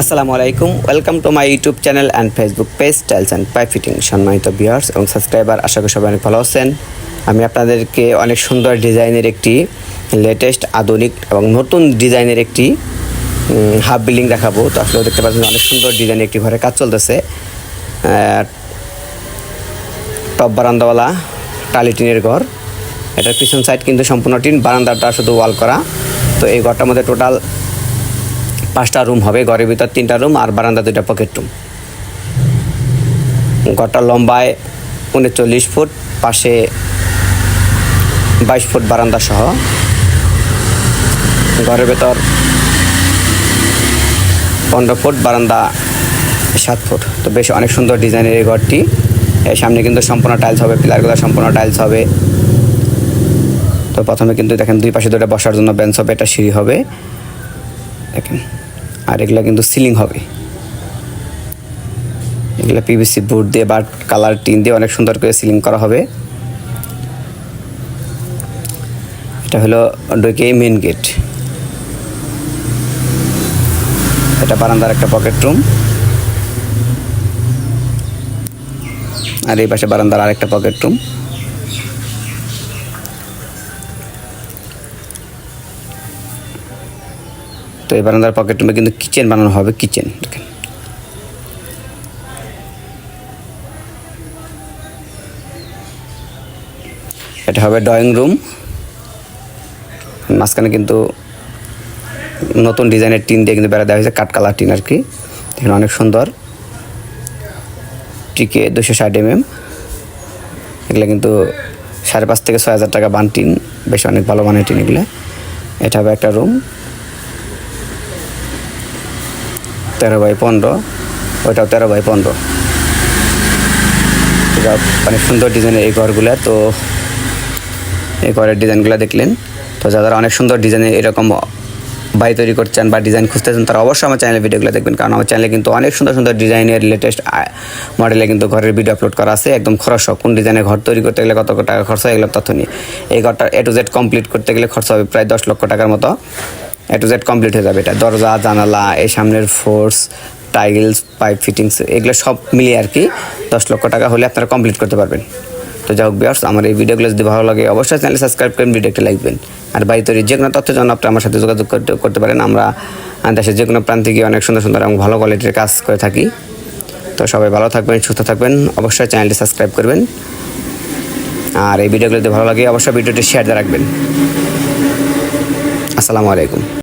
আসসালামু আলাইকুম, welcome to my YouTube channel and Facebook page tiles and pipe fitting সম্মানিত viewers এবং subscriber, আশা করি সবাই অনেক ভালো আছেন। আমি আপনাদেরকে অনেক সুন্দর ডিজাইনের একটি লেটেস্ট আধুনিক এবং নতুন ডিজাইনের একটি হাফ বিল্ডিং দেখাবো। তো আসলে দেখতে পাচ্ছেন অনেক সুন্দর ডিজাইনের একটি ঘরে কাজ চলতেছে। টপ বারান্দাওয়ালা টালি টিনের ঘর। এটার পিছন সাইড কিন্তু সম্পূর্ণ টিন, বারান্দাটা শুধু ওয়াল করা। তো এই ঘরটার মধ্যে টোটাল পাঁচটা রুম হবে, ঘরের ভিতর তিনটা রুম আর বারান্দা দুইটা পকেট রুম ঘরটা লম্বায় উনচল্লিশ ফুট, পাশে বাইশ ফুট বারান্দা সহ। ঘরের ভেতর পনেরো ফুট, বারান্দা সাত ফুট। তো বেশ অনেক সুন্দর ডিজাইনের এই ঘরটি। সামনে কিন্তু সম্পূর্ণ টাইলস হবে, পিলারগুলো সম্পূর্ণ টাইলস হবে। তো প্রথমে কিন্তু দেখেন দুই পাশে দুটো বসার জন্য বেঞ্চ হবে, এটা সিঁড়ি হবে। দেখেন। আর এগুলো কিন্তু সিলিং হবে। এগুলো পিভিসি বোর্ড দিয়ে বা কালার টিন দিয়ে অনেক সুন্দর করে সিলিং করা হবে। এটা হলো ঢুকে মেন গেট এটা বারান্দার একটা পকেট রুম আর এই পাশে বারান্দার আরেকটা পকেট রুম তো এই বারান্দার পকেট রুমে কিন্তু কিচেন বানানো হবে কিচেন দেখেন। এটা হবে ড্রয়িং রুম মাঝখানে কিন্তু নতুন ডিজাইনের টিন দিয়ে কিন্তু বেড়া দেওয়া হয়েছে, কাঠ কালার টিন আর কি এখানে অনেক সুন্দর। টিকে দুশো ষাট এম এম এগুলো কিন্তু সাড়ে পাঁচ থেকে ছয় হাজার টাকা বান টিন, বেশ অনেক ভালো মানের টিন এগুলো। এটা হবে একটা রুম তেরো বাই পনেরো, ওইটাও তেরো বাই পনেরো। এটা অনেক সুন্দর ডিজাইনের এই ঘরগুলো, তো এই ঘরের ডিজাইনগুলো দেখলেন। তো যারা অনেক সুন্দর ডিজাইনের এরকম বাড়ি তৈরি করছেন বা ডিজাইন খুঁজতেছেন, তারা অবশ্যই আমার চ্যানেলের ভিডিওগুলো দেখবেন, কারণ আমার চ্যানেলে কিন্তু অনেক সুন্দর সুন্দর ডিজাইনের লেটেস্ট মডেলে কিন্তু ঘরের ভিডিও আপলোড করা আছে। একদম খরচ কোন ডিজাইনের ঘর তৈরি করতে গেলে কত টাকা খরচ হয়, এগুলোর তথ্য নিয়ে। এই ঘরটা এ টু জেড কমপ্লিট করতে গেলে খরচ হবে প্রায় দশ লক্ষ টাকার মতো। এ টু জেড কমপ্লিট হয়ে যাবে এটা। দরজা, জানালা, এই সামনের ফোর্স টাইলস, পাইপ ফিটিংস, এগুলো সব মিলিয়ে আর কি দশ লক্ষ টাকা হলে আপনারা কমপ্লিট করতে পারবেন। তো যাই হোক বিয়ার্স আমার এই ভিডিওগুলো যদি ভালো লাগে অবশ্যই চ্যানেল সাবস্ক্রাইব করেন ভিডিও একটা লাইকবেন আর বাড়ি তৈরি যে কোনো তথ্যের জন্য আপনি আমার সাথে যোগাযোগ করতে পারেন, আমরা দেশের যে কোনো প্রান্তে গিয়ে অনেক সুন্দর সুন্দর এবং ভালো কোয়ালিটির কাজ করে থাকি। তো সবাই ভালো থাকবেন, সুস্থ থাকবেন, অবশ্যই চ্যানেলটি সাবস্ক্রাইব করবেন। আর এই ভিডিওগুলো যদি ভালো লাগে, অবশ্যই ভিডিওটি শেয়ার দিয়ে রাখবেন। আসসালামু আলাইকুম।